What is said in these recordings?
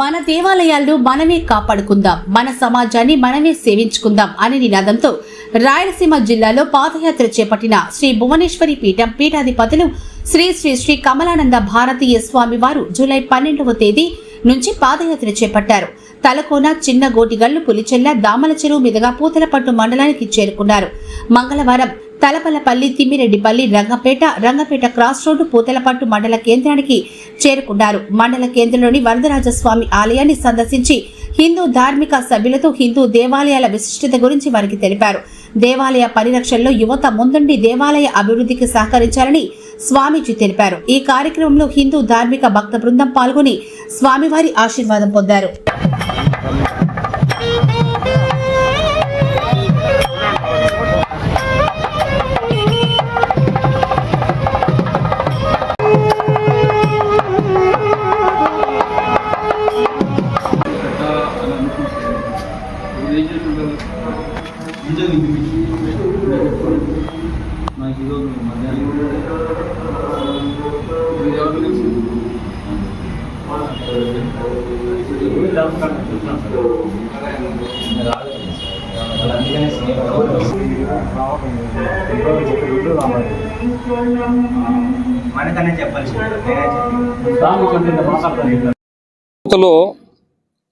మన దేవాలయాలను మనమే కాపాడుకుందాం మన సమాజాన్ని మనమే సేవించుకుందాం అనే నినాదంతో రాయలసీమ జిల్లాలో పాదయాత్ర చేపట్టిన శ్రీ భువనేశ్వరి పీఠం పీఠాధిపతులు శ్రీ శ్రీ శ్రీ కమలానంద భారతీయ స్వామి వారు జూలై పన్నెండవ తేదీ నుంచి పాదయాత్ర చేపట్టారు. తలకోన చిన్న గోటిగల్లు పులిచెల్ల దామల చెరువు మీదుగా పూతలపట్టు మండలానికి చేరుకున్నారు. మంగళవారం తలపలపల్లి తిమ్మిరెడ్డిపల్లి రంగపేట రంగపేట క్రాస్ రోడ్డు పూతలపట్టు మండల కేంద్రానికి చేరుకున్నారు. మండల కేంద్రంలోని వరదరాజస్వామి ఆలయాన్ని సందర్శించి హిందూ ధార్మిక సభ్యులతో హిందూ దేవాలయాల విశిష్టత గురించి వారికి తెలిపారు. దేవాలయ పరిరక్షణలో యువత ముందుండి దేవాలయ అభివృద్ధికి సహకరించాలని స్వామీజీ తెలిపారు. ఈ కార్యక్రమంలో హిందూ ధార్మిక భక్త బృందం పాల్గొని స్వామివారి ఆశీర్వాదం పొందారు. నాకు ఈరోజు మధ్యాహ్నం తెలుసు? మనకనే చెప్పాల్సింది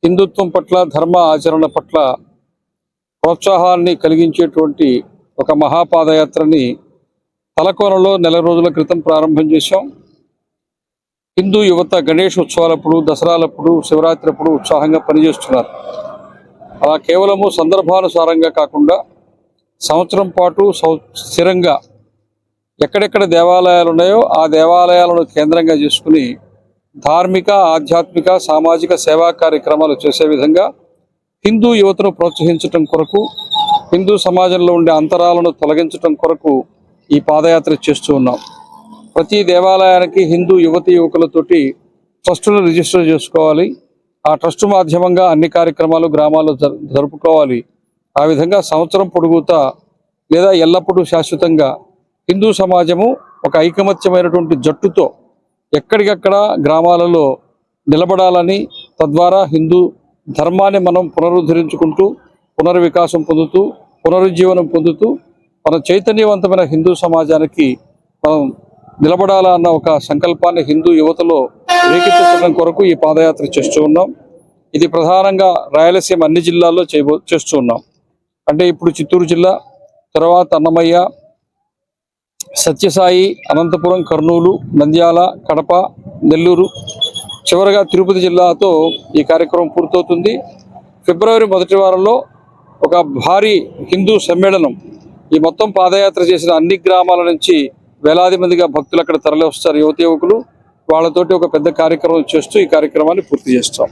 హిందుత్వం పట్ల ధర్మ ఆచరణ పట్ల ప్రోత్సాహాన్ని కలిగించేటువంటి ఒక మహాపాదయాత్రని తలకోనలో నెల రోజుల క్రితం ప్రారంభం చేశాం. హిందూ యువత గణేష్ ఉత్సవాలప్పుడు దసరాలప్పుడు శివరాత్రి అప్పుడు ఉత్సాహంగా పనిచేస్తున్నారు. అలా కేవలము సందర్భానుసారంగా కాకుండా సంవత్సరం పాటు స్థిరంగా ఎక్కడెక్కడ దేవాలయాలు ఉన్నాయో ఆ దేవాలయాలను కేంద్రంగా చేసుకుని ధార్మిక ఆధ్యాత్మిక సామాజిక సేవా కార్యక్రమాలు చేసే విధంగా హిందూ యువతను ప్రోత్సహించటం కొరకు హిందూ సమాజంలో ఉండే అంతరాలను తొలగించటం కొరకు ఈ పాదయాత్ర చేస్తూ ఉన్నాం. ప్రతి దేవాలయానికి హిందూ యువతి యువకులతోటి ట్రస్టును రిజిస్టర్ చేసుకోవాలి. ఆ ట్రస్ట్ మాధ్యమంగా అన్ని కార్యక్రమాలు గ్రామాల్లో జరుపుకోవాలి. ఆ విధంగా సంవత్సరం పొడుగుతా లేదా ఎల్లప్పుడూ శాశ్వతంగా హిందూ సమాజము ఒక ఐకమత్యమైనటువంటి జట్టుతో ఎక్కడికక్కడ గ్రామాలలో నిలబడాలని తద్వారా హిందూ ధర్మాన్ని మనం పునరుద్ధరించుకుంటూ పునర్వికాసం పొందుతూ పునరుజ్జీవనం పొందుతూ మన చైతన్యవంతమైన హిందూ సమాజానికి మనం నిలబడాలన్న ఒక సంకల్పాన్ని హిందూ యువతలో రేకెత్తించడం కొరకు ఈ పాదయాత్ర చేస్తూ ఉన్నాం. ఇది ప్రధానంగా రాయలసీమ అన్ని జిల్లాల్లో చేయబో చేస్తూ ఉన్నాం. అంటే ఇప్పుడు చిత్తూరు జిల్లా తర్వాత అన్నమయ్య సత్యసాయి అనంతపురం కర్నూలు నంద్యాల కడప నెల్లూరు చివరగా తిరుపతి జిల్లాతో ఈ కార్యక్రమం పూర్తవుతుంది. ఫిబ్రవరి మొదటి వారంలో ఒక భారీ హిందూ సమ్మేళనం ఈ మొత్తం పాదయాత్ర చేసిన అన్ని గ్రామాల నుంచి వేలాది మందిగా భక్తులు అక్కడ తరలి వస్తారు యువతి యువకులు. వాళ్ళతోటి ఒక పెద్ద కార్యక్రమం చేస్తూ ఈ కార్యక్రమాన్ని పూర్తి చేస్తాం.